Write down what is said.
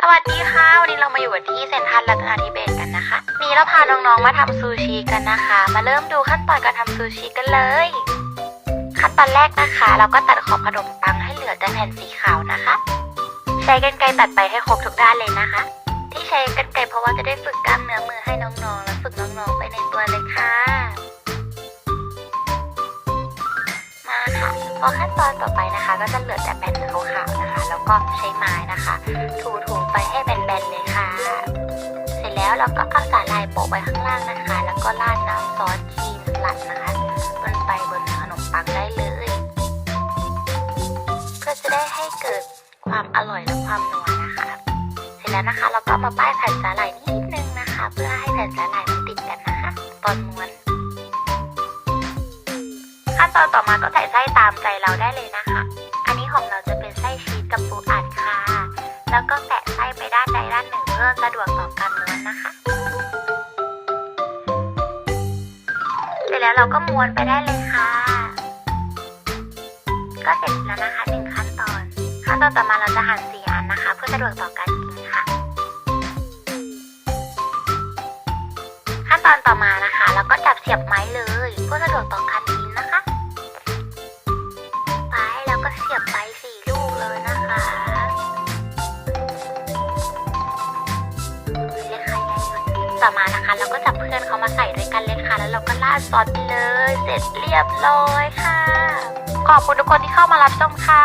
สวัสดีค่ะ วันนี้เรามาอยู่กันที่เซนทรัลรัตนาธิเบศกันนะคะนี้เราพาน้องๆมาทำซูชิกันนะคะ มาเริ่มดูขั้นตอนการทำซูชิกันเลย ขั้นตอนแรกนะคะ เราก็ตัดขอบขนมปังให้เหลือแต่แผ่นสีขาวนะคะ ใช้กรรไกรตัดไปให้ครบทุกด้านเลยนะคะ ที่ใช้กรรไกรเพราะว่าจะได้ฝึกกล้ามเนื้อมือให้น้องๆ และฝึกน้องๆไปในตัวเลยค่ะ มาค่ะ พอขั้นตอนต่อไปนะคะ ก็จะเหลือแต่แผ่นขาวๆนะคะ แล้วก็ใช้ไม้นะคะ ถูถูๆ ไปให้แบนๆเลยค่ะ เสร็จแล้วเราก็เอาสาหร่ายโปะไว้ข้างล่างนะคะ แล้วก็ราดน้ำซอสครีมสลัดนะคะบนไปบนขนมปังได้เลย เพื่อจะได้ให้เกิดความอร่อยและความนัวนะคะ เสร็จแล้วนะคะเราก็มาป้ายแผ่นสาหร่ายนิดนึงนะคะ เพื่อให้แผ่นสาหร่ายมันติดกันนะคะ ตอนม้วน ขั้นตอนต่อมาก็ใส่ไส้ตามใจเราได้เลยนะคะ อันนี้ของเราจะเป็นไส้ชีสกับปูอัดค่ะ แล้วก็แปะ สะดวกต่อการม้วนนะคะ เสร็จแล้วเราก็ม้วนไปได้เลยค่ะ ก็เสร็จแล้วนะคะหนึ่งขั้นตอน ขั้นตอนต่อมาเราจะหั่นสี่อันนะคะ เพื่อสะดวกต่อการกินค่ะ ขั้นตอนต่อมานะคะ เราก็จับเสียบไม้ ต่อมานะคะ เราก็จับเพื่อนเขามาใส่ด้วยกันเลยค่ะ แล้วเราก็ราดซอสไปเลย เสร็จเรียบร้อยค่ะ ขอบคุณทุกคนที่เข้ามารับชมค่ะ